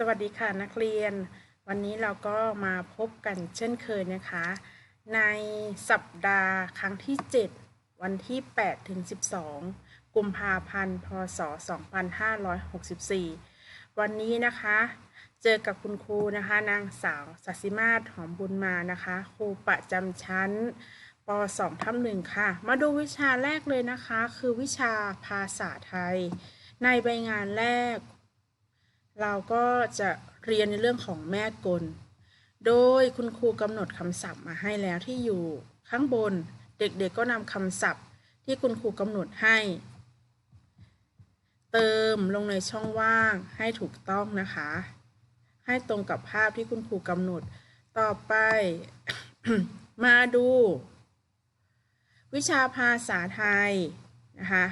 สวัสดีค่ะนักเรียน วันนี้เราก็มาพบกันเช่นเคยนะคะ ในสัปดาห์ครั้งที่ 7 วันที่8ถึง12 กุมภาพันธ์ พศ 2564 วันนี้นะคะ เจอกับคุณครูนะคะ นางสาวสัสิมาศหอมบุญมานะคะ ครูประจำชั้นป .2 ทับหนึ่งค่ะ มาดูวิชาแรกเลยนะคะ คือวิชาภาษาไทย ในใบงานแรก เราก็จะเรียนในเรื่องของแม่กล โดยคุณครูกำหนดคำศัพท์มาให้แล้วที่อยู่ข้างบน เด็กๆก็นำคำศัพท์ที่คุณครูกำหนดให้ เติมลงในช่องว่างให้ถูกต้องนะคะ ให้ตรงกับภาพที่คุณครูกำหนด ต่อไป มาดู วิชาภาษาไทยนะคะ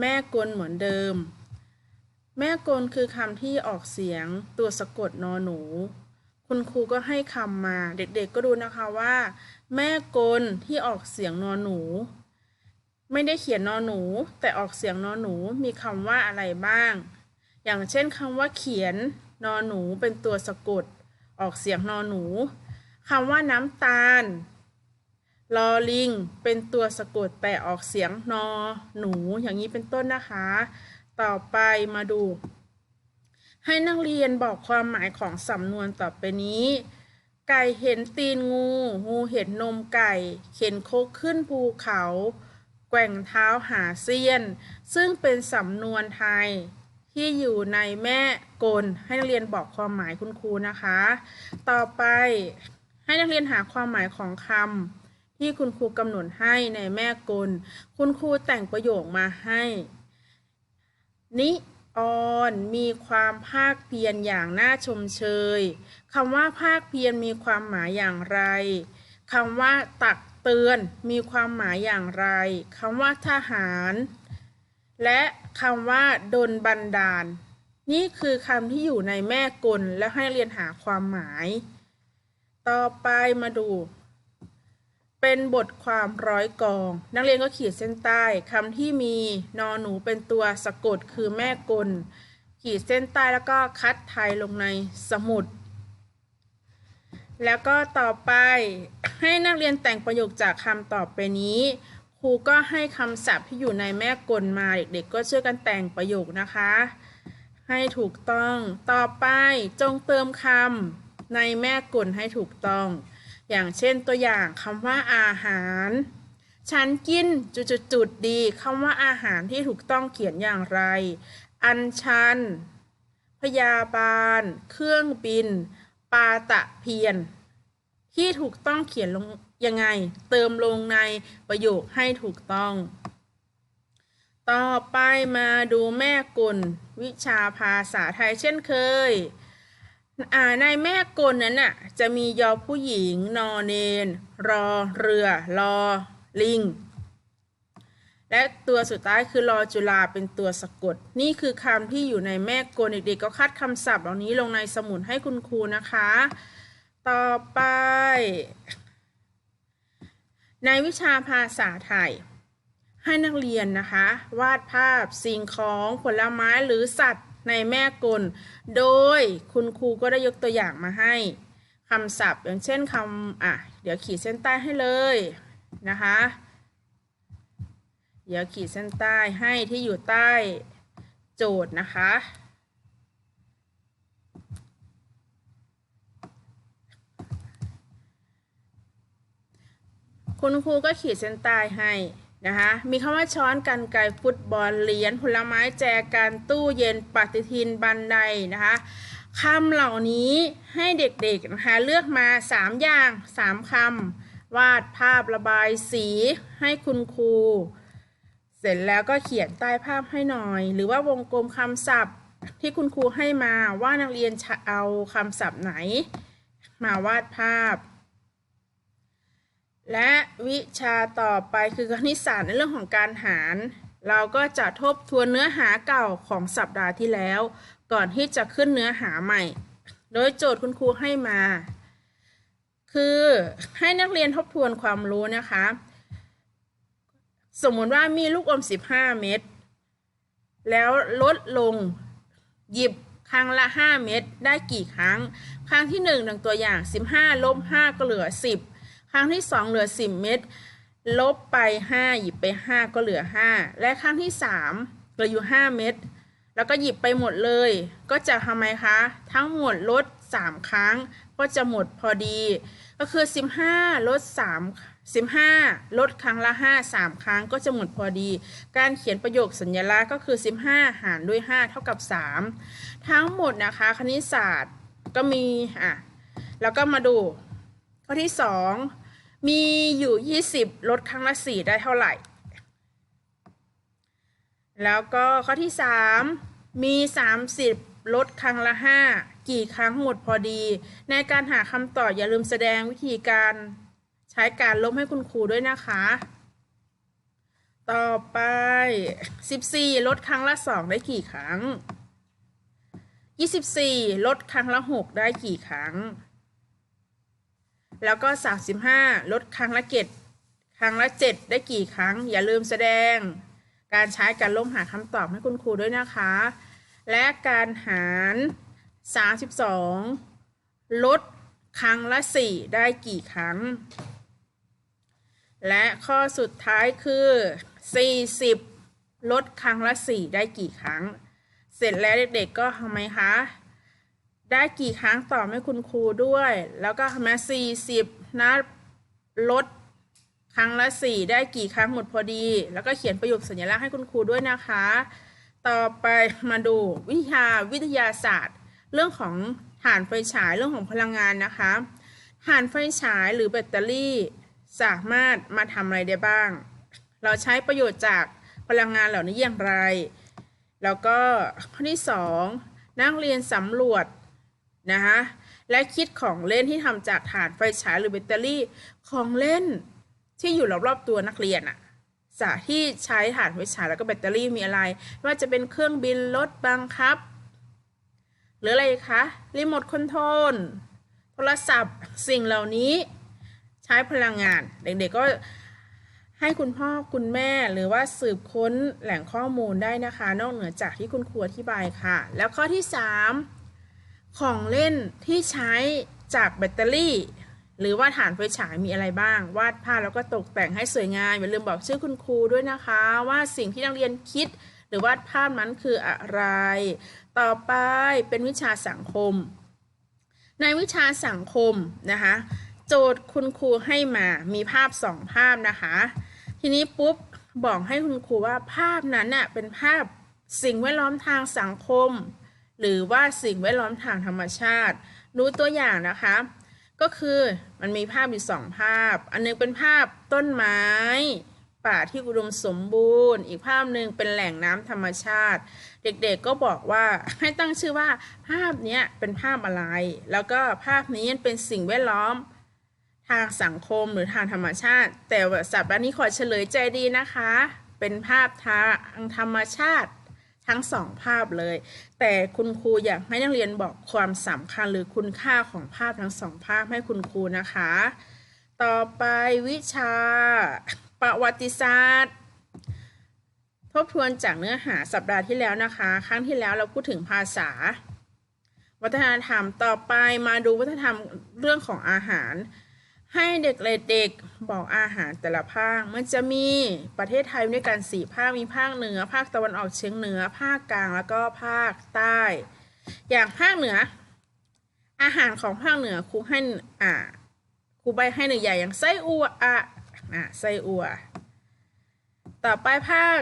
แม่กลเหมือนเดิม แม่กลคือคำที่ออกเสียงตัวสะกดนอหนู คุณครูก็ให้คำมาเด็กๆก็ดูนะคะว่า แม่กลที่ออกเสียงนอหนู ไม่ได้เขียนนอหนู แต่ออกเสียงนอหนูมีคำว่าอะไรบ้าง อย่างเช่นคำว่าเขียนนอหนูเป็นตัวสะกด ออกเสียงนอหนูคำว่าน้ำตาลลอลิง เป็นตัวสะกดแต่ออกเสียงนอ หนู อย่างนี้เป็นต้นนะคะ ต่อไปมาดู ให้นักเรียนบอกความหมายของสำนวนต่อไปนี้ ไก่เห็นตีนงู งูเห็นนมไก่ เข็นโคกขึ้นภูเขา แกว่งเท้าหาเซียน ซึ่งเป็นสำนวนไทยที่อยู่ในแม่กลให้นักเรียนบอกความหมายคุณครูนะคะ ต่อไปให้นักเรียนหาความหมายของคำที่คุณครูกำหนดให้ในแม่กล คุณครูแต่งประโยคมาให้ นิออนมีความภาคเพียรอย่างน่าชมเชยคำว่าภาคเพียรมีความหมายอย่างไรคำว่าตักเตือนมีความหมายอย่างไรคำว่าทหาร และคำว่าดนบันดาล นี่คือคำที่อยู่ในแม่กลและให้เรียนหาความหมาย ต่อไปมาดู เป็นบทความร้อยกอง นักเรียนก็ขีดเส้นใต้คำที่มีนอหนูเป็นตัวสะกดคือแม่กล ขีดเส้นใต้แล้วก็คัดไทยลงในสมุด แล้วก็ต่อไปให้นักเรียนแต่งประโยคจากคำต่อไปนี้ ครูก็ให้คำศัพท์ที่อยู่ในแม่กลมาเด็กๆ ก็ช่วยกันแต่งประโยคนะคะ ให้ถูกต้อง ต่อไปจงเติมคำในแม่กลให้ถูกต้อง อย่างเช่นตัวอย่างคำว่าอาหาร ฉันกินจุดๆดีคำว่าอาหารที่ถูกต้องเขียนอย่างไร อัญชัน พยาบาล เครื่องบิน ปาตะเพียน ที่ถูกต้องเขียนลงยังไง เติมลงในประโยคให้ถูกต้อง ต่อไปมาดูแม่กลวิชาภาษาไทยเช่นเคย อ่าในแม่กลนั้นน่ะจะมียอผู้หญิงนอเนน รอเรือรอลิง และตัวสุดท้ายคือรอจุฬาเป็นตัวสะกด นี่คือคำที่อยู่ในแม่กลเด็กๆก็คัดคำศัพท์เหล่านี้ลงในสมุดให้คุณครูนะคะ ต่อไป ในวิชาภาษาไทย ให้นักเรียนนะคะ วาดภาพสิ่งของผลไม้หรือสัตว์ ในแม่กล โดยคุณครูก็ได้ยกตัวอย่างมาให้คำศัพท์ อย่างเช่นคำอะ เดี๋ยวขีดเส้นใต้ให้เลยนะคะ เดี๋ยวขีดเส้นใต้ให้ที่อยู่ใต้โจทย์นะคะ คุณครูก็ขีดเส้นใต้ให้ นะคะมีคำว่าช้อนกันไกรฟุตบอลเหรียญผลไม้แจกันตู้เย็นปฏิทินบันไดนะคะคำเหล่านี้ให้เด็กๆนะคะเลือกมา 3 อย่าง 3คำวาดภาพระบายสีให้คุณครู เสร็จแล้วก็เขียนใต้ภาพให้หน่อย หรือว่าวงกลมคำศัพท์ที่คุณครูให้มาว่านักเรียนจะเอาคำศัพท์ไหน มาวาดภาพ และวิชาต่อไปคือคณิตศาสตร์ในเรื่องของการหาร เราก็จะทบทวนเนื้อหาเก่าของสัปดาห์ที่แล้ว ก่อนที่จะขึ้นเนื้อหาใหม่ โดยโจทย์คุณครูให้มา คือให้นักเรียนทบทวนความรู้นะคะ สมมติว่ามีลูกอม 15 เม็ดแล้วลดลงหยิบครั้งละ 5 เม็ดได้กี่ครั้ง ครั้งที่1ดังตัวอย่าง 15ลบ5ก็เหลือ 10 ครั้งที่ 2 เหลือ 10 เม็ดลบไป 5 หยิบไป 5 ก็เหลือ 5 และครั้งที่ 3 เหลืออยู่ 5 เม็ดแล้วก็หยิบไปหมดเลย ก็จะทำไมคะ ทั้งหมดลด 3 ครั้ง ก็จะหมดพอดี ก็คือ 15 ลด 3 15 ลดครั้งละ 5 3 ครั้งก็จะหมดพอดี การเขียนประโยคสัญลักษณ์ก็คือ 15 หารด้วย 5 เท่ากับ 3 ทั้งหมดนะคะ คณิตศาสตร์ก็มี อะ แล้วก็มาดู ข้อที่ 2 มีอยู่ 20 ลดครั้งละ 4 ได้เท่าไหร่ แล้วก็ข้อที่ 3 มี 30 ลดครั้งละ 5 กี่ครั้งหมดพอดี ในการหาคำตอบอย่าลืมแสดงวิธีการใช้การลบให้คุณครูด้วยนะคะ ต่อไป 14 ลดครั้งละ 2 ได้กี่ครั้ง 24 ลดครั้งละ 6 ได้กี่ครั้ง แล้วก็ 35 ลดครั้งละเจ็ดครั้งละ 7 ได้กี่ครั้ง อย่าลืมแสดง การใช้การลบหาคำตอบให้คุณครูด้วยนะคะ และการหาร 32 ลดครั้งละ 4 ได้กี่ครั้ง และข้อสุดท้ายคือ 40 ลดครั้งละ 4 ได้กี่ครั้ง เสร็จแล้วเด็กๆก็ทำไมคะ ได้กี่ครั้งตอบให้คุณครูด้วย แล้วก็ทำไม40นะลดครั้งละ4ได้กี่ครั้งหมดพอดี แล้วก็เขียนประโยคสัญลักษณ์ให้คุณครูด้วยนะคะ ต่อไปมาดูวิชาวิทยาศาสตร์ เรื่องของถ่านไฟฉายเรื่องของพลังงานนะคะถ่านไฟฉายหรือแบตเตอรี่ สามารถมาทำอะไรได้บ้าง เราใช้ประโยชน์จากพลังงานเหล่านี้อย่างไร แล้วก็ข้อที่ 2 นักเรียนสำรวจ นะคะและคิดของเล่นที่ทำจากถ่านไฟฉายหรือแบตเตอรี่ของเล่นที่อยู่รอบๆตัวนักเรียนอะสาที่ใช้ถ่านไฟฉายแล้วก็แบตเตอรี่มีอะไรไม่ว่าจะเป็นเครื่องบินรถบังคับ หรืออะไรคะรีโมทคอนโทรลโทรศัพท์สิ่งเหล่านี้ใช้พลังงาน เด็กๆก็ให้คุณพ่อคุณแม่หรือว่าสืบค้นแหล่งข้อมูลได้นะคะ นอกเหนือจากที่คุณครูอธิบายค่ะ แล้วข้อที่ 3 ของเล่นที่ใช้จากแบตเตอรี่ หรือว่าฐานไฟฉายมีอะไรบ้าง วาดภาพแล้วก็ตกแต่งให้สวยงามอย่าลืมบอกชื่อคุณครูด้วยนะคะ ว่าสิ่งที่นักเรียนคิด หรือวาดภาพนั้นคืออะไร ต่อไปเป็นวิชาสังคม ในวิชาสังคมนะคะโจทย์คุณครูให้มามีภาพสองภาพนะคะ ทีนี้ปุ๊บบอกให้คุณครูว่าภาพนั้นน่ะเป็นภาพสิ่งแวดล้อมทางสังคม หรือว่าสิ่งแวดล้อมทางธรรมชาติ ดูตัวอย่างนะคะ ก็คือมันมีภาพอยู่สองภาพ อันหนึงเป็นภาพต้นไม้ ป่าที่อุดมสมบูรณ์ อีกภาพหนึ่งเป็นแหล่งน้ำธรรมชาติ เด็กๆก็บอกว่าให้ตั้งชื่อว่าภาพนี้เป็นภาพอะไร แล้วก็ภาพนี้เป็นสิ่งแวดล้อมทางสังคมหรือทางธรรมชาติ แต่สัปดาห์นี้ขอเฉลยใจดีนะคะ เป็นภาพทางธรรมชาติ ทั้งสองภาพเลย แต่คุณครูอยากให้นักเรียนบอกความสำคัญหรือคุณค่าของภาพทั้งสองภาพให้คุณครูนะคะ ต่อไปวิชาประวัติศาสตร์ ทบทวนจากเนื้อหาสัปดาห์ที่แล้วนะคะ ครั้งที่แล้วเราพูดถึงภาษา วัฒนธรรมต่อไปมาดูวัฒนธรรมเรื่องของอาหาร ให้เด็กเด็กๆบอกอาหารแต่ละภาค มันจะมีประเทศไทยด้วยกันสี่ภาค มีภาคเหนือ ภาคตะวันออกเฉียงเหนือ ภาคกลาง แล้วก็ภาคใต้ อย่างภาคเหนือ อาหารของภาคเหนือครูให้อ่าครูใบให้หนึ่งอย่างอย่างไส้อัวอะอะไส้อัว ต่อไปภาค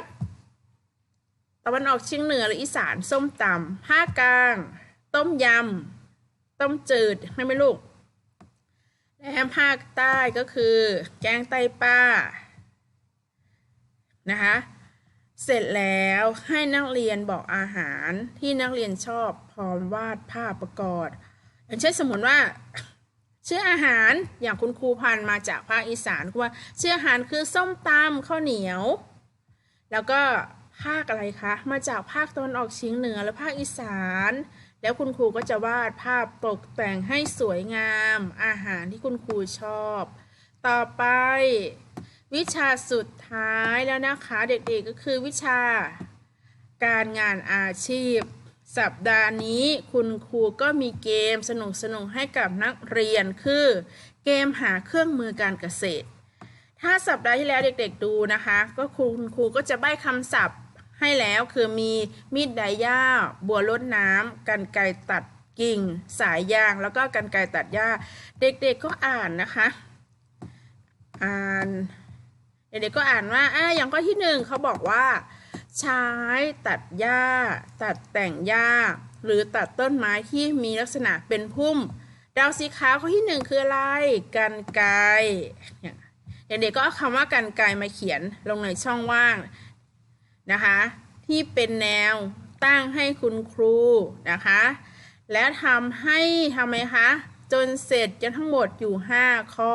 ตะวันออกเฉียงเหนือหรืออีสานส้มตำภาคกลาง ต้มยำ ต้มจืดใช่ไหมลูก และภาคใต้ก็คือ แกงไตปลานะคะ เสร็จแล้วให้นักเรียนบอกอาหารที่นักเรียนชอบพร้อมวาดภาพประกอบอย่างเช่นสมมติว่า ชื่ออาหารอย่างคุณครูพันมาจากภาคอีสานว่า ชื่ออาหารคือส้มตำข้าวเหนียว แล้วก็ภาคอะไรคะ มาจากภาคตะวันออกเฉียงเหนือและภาคอีสาน แล้วคุณครูก็จะวาดภาพตกแต่งให้สวยงาม อาหารที่คุณครูชอบ ต่อไป วิชาสุดท้ายแล้วนะคะเด็กๆก็คือวิชา การงานอาชีพ สัปดาห์นี้คุณครูก็มีเกมสนุกๆให้กับนักเรียนคือ เกมหาเครื่องมือการเกษตร ถ้าสัปดาห์ที่แล้วเด็ก ๆ ดูนะคะ ก็คุณครูก็จะใบ้คำศัพท์ ให้แล้วคือมีมีดไดย่าบัวรดน้ำกันไกตัดกิ่ง สายยางแล้วก็กันไกตัดหญ้า เด็กๆก็อ่านนะคะ อ่านเด็กๆก็อ่านว่าอ่าอย่างข้อที่หนึ่งเขาบอกว่า ใช้ตัดหญ้า ตัดแต่งหญ้า หรือตัดต้นไม้ที่มีลักษณะเป็นพุ่ม ดาวสีขาวข้อที่หนึ่งคืออะไรกันไกเด็กๆก็เอาคำว่ากันไกมาเขียนลงในช่องว่าง นะคะ ที่เป็นแนวตั้งให้คุณครูนะคะ และทำให้ทำไมคะจนเสร็จจนทั้งหมดอยู่ 5 ข้อ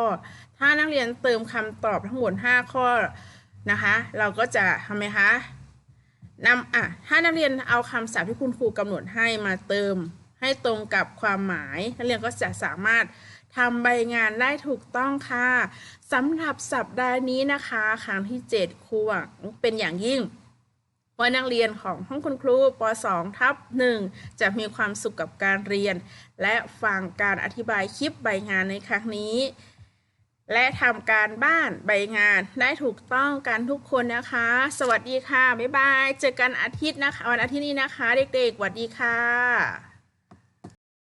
ถ้านักเรียนเติมคำตอบทั้งหมด 5 ข้อนะคะ เราก็จะทำไมคะนำอะถ้านักเรียนเอาคำศัพท์ที่คุณครูกำหนดให้มาเติมให้ตรงกับความหมาย นักเรียนก็จะสามารถทำใบงานได้ถูกต้องค่ะสำหรับสัปดาห์นี้นะคะ ครั้งที่ 7ครูหวังเป็นอย่างยิ่ง ว่านักเรียนของห้องคุณครูป .2 ทับ1จะมีความสุขกับการเรียน และฟังการอธิบายคลิปใบงานในครั้งนี้ และทำการบ้านใบงานได้ถูกต้องกันทุกคนนะคะ สวัสดีค่ะ บ๊ายบาย เจอกันอาทิตย์นะคะ วันอาทิตย์นี้นะคะ เด็กๆสวัสดีค่ะ